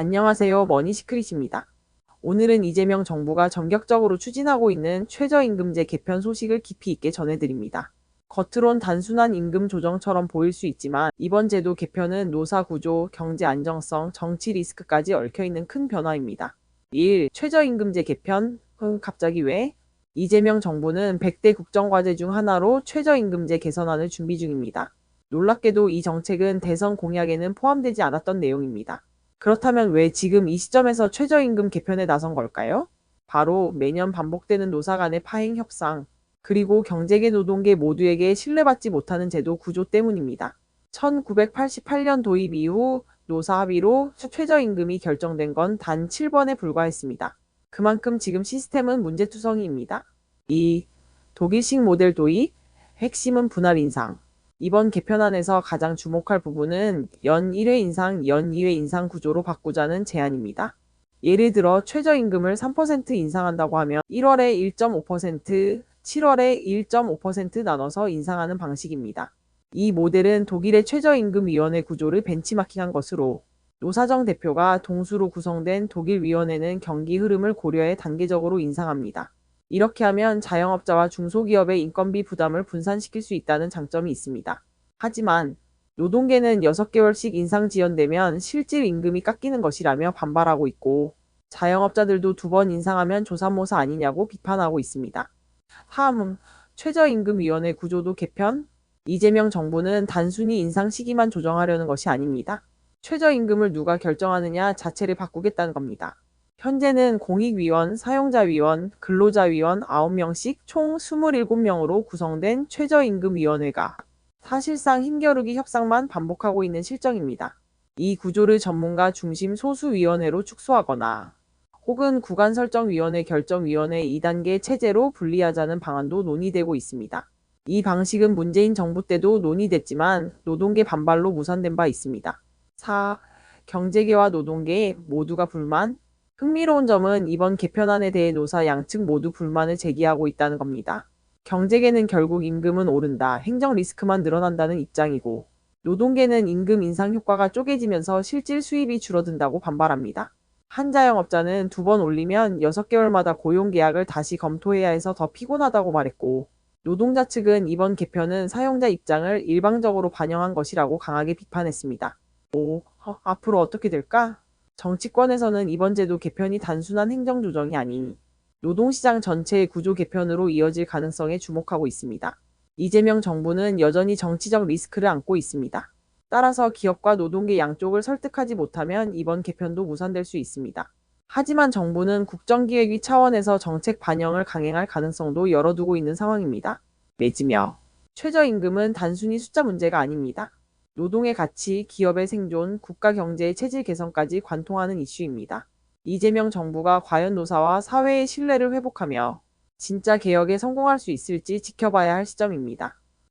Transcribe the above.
안녕하세요. 머니시크릿입니다. 오늘은 이재명 정부가 전격적으로 추진하고 있는 최저임금제 개편 소식을 깊이 있게 전해드립니다. 겉으론 단순한 임금 조정처럼 보일 수 있지만 이번 제도 개편은 노사 구조, 경제 안정성, 정치 리스크까지 얽혀있는 큰 변화입니다. 1. 최저임금제 개편? 음, 갑자기 왜? 이재명 정부는 100대 국정과제 중 하나로 최저임금제 개선안을 준비 중입니다. 놀랍게도 이 정책은 대선 공약에는 포함되지 않았던 내용입니다. 그렇다면 왜 지금 이 시점에서 최저임금 개편에 나선 걸까요? 바로 매년 반복되는 노사 간의 파행 협상, 그리고 경제계 노동계 모두에게 신뢰받지 못하는 제도 구조 때문입니다. 1988년 도입 이후 노사 합의로 최저임금이 결정된 건 단 7번에 불과했습니다. 그만큼 지금 시스템은 문제투성이입니다. 2. 독일식 모델 도입, 핵심은 분할 인상. 이번 개편안에서 가장 주목할 부분은 연 1회 인상, 연 2회 인상 구조로 바꾸자는 제안입니다. 예를 들어 최저임금을 3% 인상한다고 하면 1월에 1.5%, 7월에 1.5% 나눠서 인상하는 방식입니다. 이 모델은 독일의 최저임금위원회 구조를 벤치마킹한 것으로 노사정 대표가 동수로 구성된 독일 위원회는 경기 흐름을 고려해 단계적으로 인상합니다. 이렇게 하면 자영업자와 중소기업의 인건비 부담을 분산시킬 수 있다는 장점이 있습니다. 하지만 노동계는 6개월씩 인상 지연되면 실질 임금이 깎이는 것이라며 반발하고 있고 자영업자들도 두 번 인상하면 조삼모사 아니냐고 비판하고 있습니다. 다음, 최저임금위원회 구조도 개편? 이재명 정부는 단순히 인상 시기만 조정하려는 것이 아닙니다. 최저임금을 누가 결정하느냐 자체를 바꾸겠다는 겁니다. 현재는 공익위원, 사용자위원, 근로자위원 9명씩 총 27명으로 구성된 최저임금위원회가 사실상 힘겨루기 협상만 반복하고 있는 실정입니다. 이 구조를 전문가 중심 소수위원회로 축소하거나 혹은 구간설정위원회 결정위원회 2단계 체제로 분리하자는 방안도 논의되고 있습니다. 이 방식은 문재인 정부 때도 논의됐지만 노동계 반발로 무산된 바 있습니다. 4. 경제계와 노동계 모두가 불만? 흥미로운 점은 이번 개편안에 대해 노사 양측 모두 불만을 제기하고 있다는 겁니다. 경제계는 결국 임금은 오른다, 행정 리스크만 늘어난다는 입장이고, 노동계는 임금 인상 효과가 쪼개지면서 실질 수입이 줄어든다고 반발합니다. 한 자영업자는 두 번 올리면 6개월마다 고용 계약을 다시 검토해야 해서 더 피곤하다고 말했고, 노동자 측은 이번 개편은 사용자 입장을 일방적으로 반영한 것이라고 강하게 비판했습니다. 오, 어, 앞으로 어떻게 될까? 정치권에서는 이번 제도 개편이 단순한 행정조정이 아닌 노동시장 전체의 구조 개편으로 이어질 가능성에 주목하고 있습니다. 이재명 정부는 여전히 정치적 리스크를 안고 있습니다. 따라서 기업과 노동계 양쪽을 설득하지 못하면 이번 개편도 무산될 수 있습니다. 하지만 정부는 국정기획위 차원에서 정책 반영을 강행할 가능성도 열어두고 있는 상황입니다. 맺으며 최저임금은 단순히 숫자 문제가 아닙니다. 노동의 가치, 기업의 생존, 국가 경제의 체질 개선까지 관통하는 이슈입니다. 이재명 정부가 과연 노사와 사회의 신뢰를 회복하며 진짜 개혁에 성공할 수 있을지 지켜봐야 할 시점입니다.